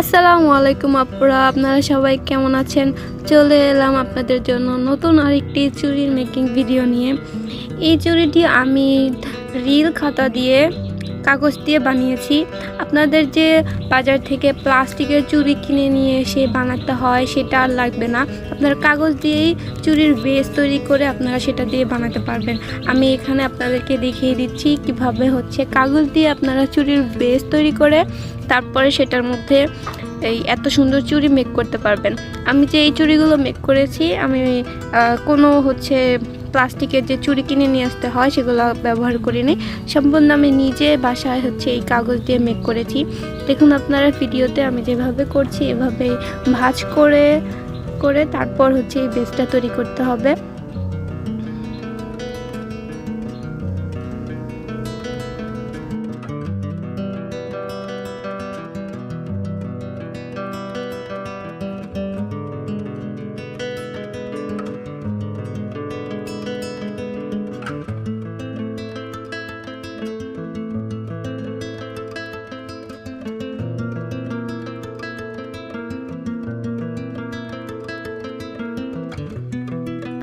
আসসালামু আলাইকুম আপুরা, আপনারা সবাই কেমন আছেন? চলে এলাম আপনাদের জন্য নতুন আরেকটি চুরির মেকিং ভিডিও নিয়ে। এই চুরিটি আমি রিল খাতা দিয়ে কাগজ দিয়ে বানিয়েছি। আপনাদের যে বাজার থেকে প্লাস্টিকের চুড়ি কিনে নিয়ে এসে বানাতে হয়, সেটা আর লাগবে না। আপনারা কাগজ দিয়েই চুরির বেস তৈরি করে আপনারা সেটা দিয়ে বানাতে পারবেন। আমি এখানে আপনাদেরকে দেখিয়ে দিচ্ছি কীভাবে হচ্ছে। কাগজ দিয়ে আপনারা চুরির বেস তৈরি করে তারপরে সেটার মধ্যে এই এত সুন্দর চুড়ি মেক করতে পারবেন। আমি যে এই চুড়িগুলো মেক করেছি, আমি কোনো হচ্ছে প্লাস্টিকের যে চুরি কিনে নিয়ে আসতে হয়, সেগুলো ব্যবহার করে নিই। সম্পূর্ণ আমি নিজে বাসায় হচ্ছে এই কাগজ দিয়ে মেক করেছি। দেখুন আপনারা ভিডিওতে আমি যেভাবে করছি, এভাবে ভাজ করে করে তারপর হচ্ছে এই বেসটা তৈরি করতে হবে।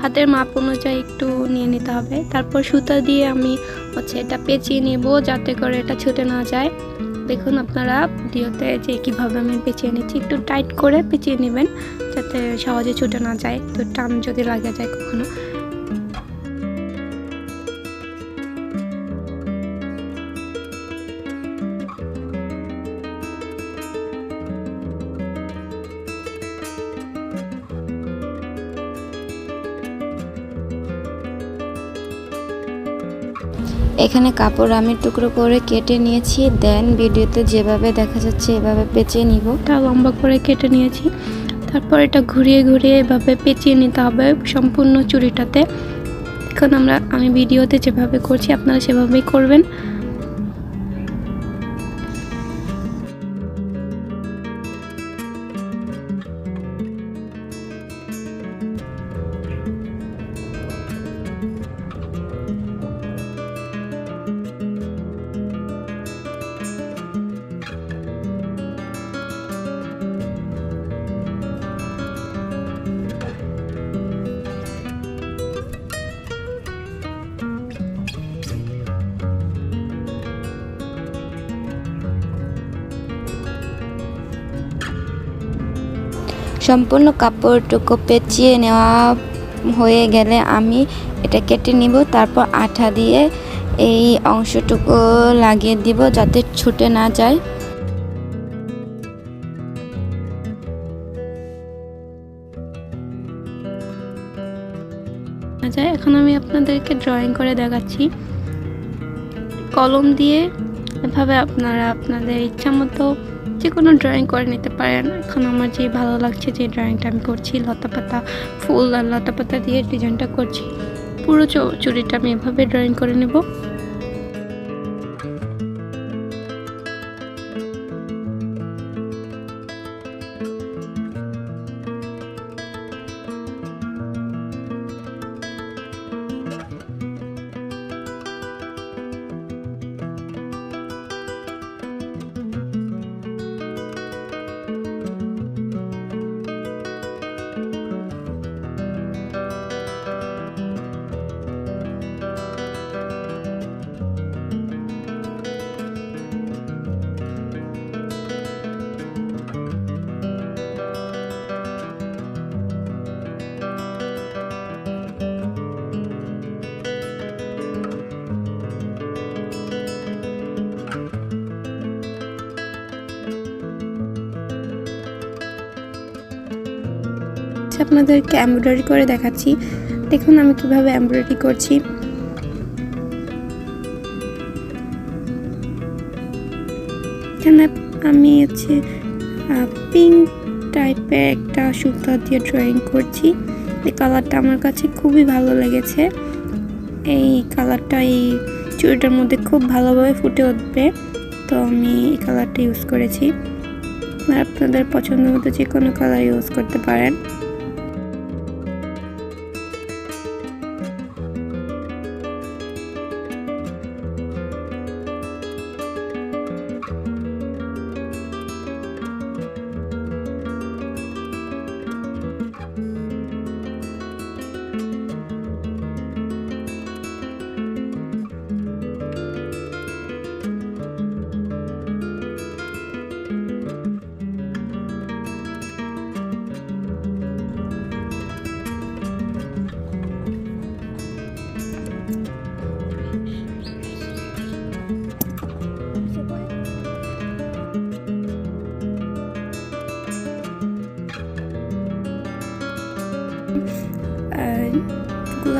হাতের মাপ অনুযায়ী একটু নিয়ে নিতে হবে। তারপর সুতা দিয়ে আমি হচ্ছে এটা পেঁচিয়ে নেব যাতে করে এটা ছুটে না যায়। দেখুন আপনারা ভিডিওতে যে কীভাবে আমি পেঁচিয়ে নিচ্ছি, একটু টাইট করে পেঁচিয়ে নেবেন যাতে সহজে ছুটে না যায়। তো টান যদি লাগে যায় কখনো। এখানে কাপড় আমি টুকরো করে কেটে নিয়েছি। দেন ভিডিওতে যেভাবে দেখা যাচ্ছে, এভাবে পেঁচিয়ে নিব। তা লম্বা করে কেটে নিয়েছি। তারপর এটা ঘুরিয়ে ঘুরিয়ে এভাবে পেঁচিয়ে নিতে হবে সম্পূর্ণ চুরিটাতে এখন আমরা, আমি ভিডিওতে যেভাবে করছি, আপনারা সেভাবেই করবেন। সম্পূর্ণ কাপড়টুকু পেঁচিয়ে নেওয়া হয়ে গেলে আমি এটা কেটে নিব, তারপর আঠা দিয়ে এই অংশটুকু লাগিয়ে দিব যাতে ছুটে না যায়। যায় এখন আমি আপনাদেরকে ড্রয়িং করে দেখাচ্ছি। কলম দিয়ে এভাবে আপনারা আপনাদের ইচ্ছা মতো যে কোনো ড্রয়িং করে নিতে পারেন। এখন আমার যে ভালো লাগছে যে ড্রয়িংটা আমি করছি, লতা পাতা ফুল আর লতা পাতা দিয়ে ডিজাইনটা করছি। পুরো চুরিটা আমি এভাবে ড্রয়িং করে নেব। আচ্ছা, আপনাদেরকে এমব্রয়ডারি করে দেখাচ্ছি। দেখুন আমি কীভাবে এমব্রয়ডারি করছি। এখানে আমি হচ্ছে পিঙ্ক টাইপের একটা সুতা দিয়ে ড্রয়িং করছি। এই কালারটা আমার কাছে খুবই ভালো লেগেছে। এই কালারটা এই চুড়িটার মধ্যে খুব ভালোভাবে ফুটে উঠবে। তো আমি এই কালারটা ইউজ করেছি। আপনাদের পছন্দ মতো যে কোনো কালার ইউজ করতে পারেন।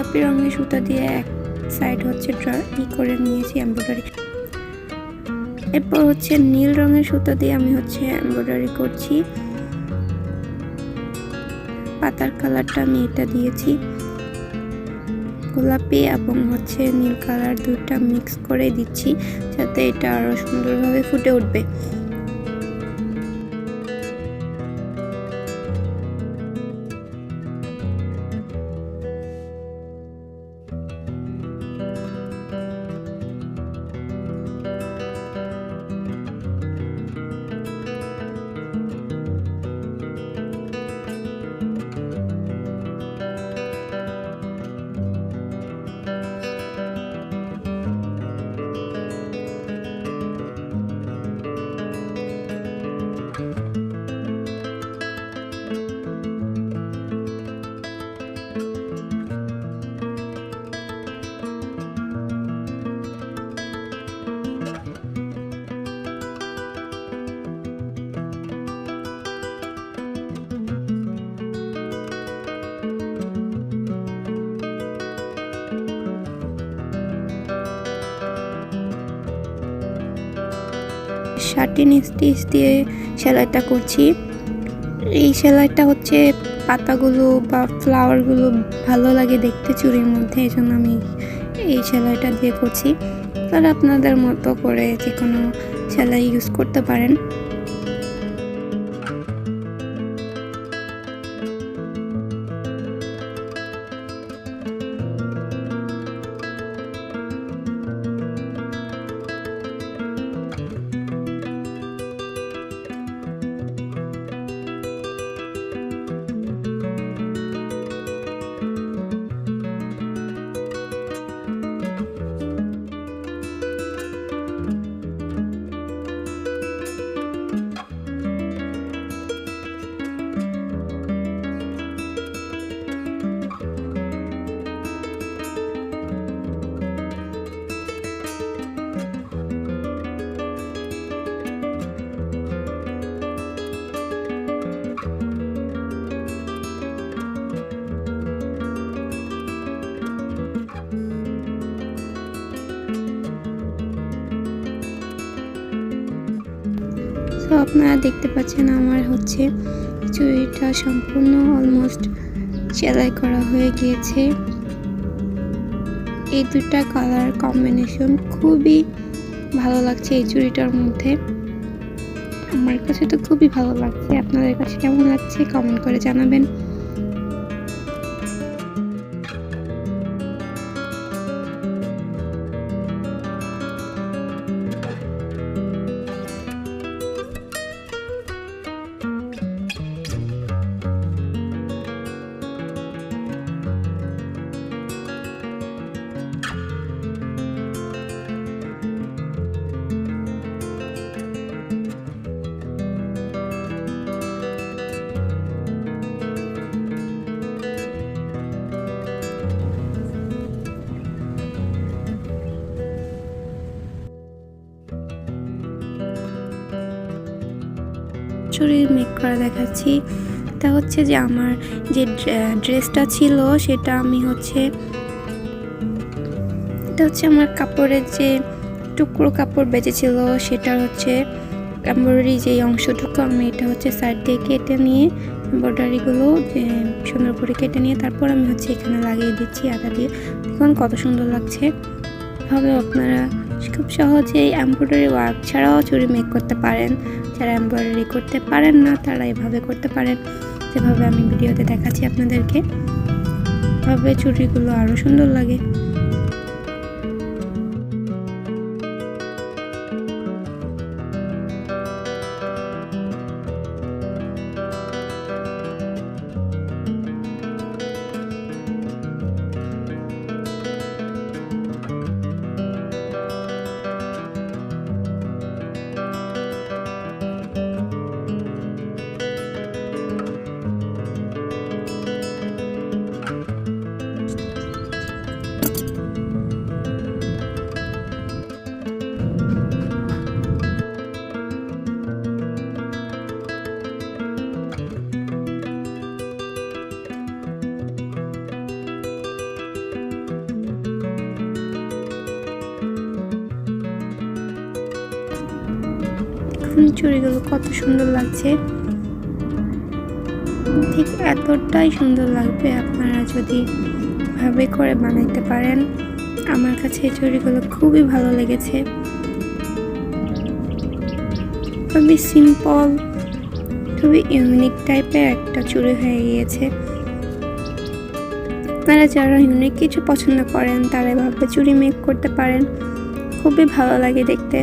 গোলাপি রঙের সুতা দিয়ে এক সাইড হচ্ছে ই করে নিয়েছি এমব্রয়ডারি এরপর হচ্ছে নীল রঙের সুতা দিয়ে আমি হচ্ছে এমব্রয়ডারি করছি। পাতার কালারটা আমি এটা দিয়েছি। গোলাপি এবং হচ্ছে নীল কালার দুটা মিক্স করে দিচ্ছি, যাতে এটা আরও সুন্দরভাবে ফুটে উঠবে। শার্টিন স্টিচ দিয়ে সেলাইটা করছি। এই সেলাইটা হচ্ছে পাতাগুলো বা ফ্লাওয়ারগুলো ভালো লাগে দেখতে চুরির মধ্যে এই জন্য আমি এই সেলাইটা দিয়ে করছি। তারা আপনাদের মতো করে যে কোনো সেলাই ইউজ করতে পারেন। তো আপনারা দেখতে পাচ্ছেন আমার হচ্ছে চুড়িটা সম্পূর্ণ অলমোস্ট সেলাই করা হয়ে গিয়েছে। এই দুটা কালার কম্বিনেশন খুবই ভালো লাগছে এই চুড়িটার মধ্যে। আমার কাছে তো খুবই ভালো লাগছে। আপনাদের কাছে কেমন লাগছে কমেন্ট করে জানাবেন। চুড়ি মেক করা দেখাচ্ছি। তা হচ্ছে যে আমার যে ড্রেসটা ছিল সেটা আমি হচ্ছে, এটা হচ্ছে আমার কাপড়ের যে টুকরো কাপড় বেঁচেছিল সেটা হচ্ছে এমব্রয়ডারি যে অংশটুকু আমি এটা হচ্ছে সাইড দিয়ে কেটে নিয়ে এমব্রয়ডারিগুলো সুন্দর করে কেটে নিয়ে, তারপর আমি হচ্ছে এখানে লাগিয়ে দিচ্ছি আদা দিয়ে। দেখুন কত সুন্দর লাগছে। এভাবে আপনারা খুব সহজেই এমব্রয়ডারি ওয়ার্ক ছাড়াও চুরি মেক করতে পারেন। যারা এমব্রয়ডারি করতে পারেন না, তারা এভাবে করতে পারেন। যেভাবে আমি ভিডিওতে দেখাচ্ছি আপনাদেরকে। এভাবে চুরিগুলো আরও সুন্দর লাগে। দেখুন চুড়িগুলো কত সুন্দর লাগছে। ঠিক এতটাই সুন্দর লাগবে আপনারা যদি ভাবে করে বানাইতে পারেন। আমার কাছে এই চুড়িগুলো খুবই ভালো লেগেছে। খুবই সিম্পল খুবই ইউনিক টাইপের একটা চুড়ি হয়ে গিয়েছে। আপনারা যারা ইউনিক কিছু পছন্দ করেন, তারা এভাবে চুড়ি মেক করতে পারেন। খুবই ভালো লাগে দেখতে।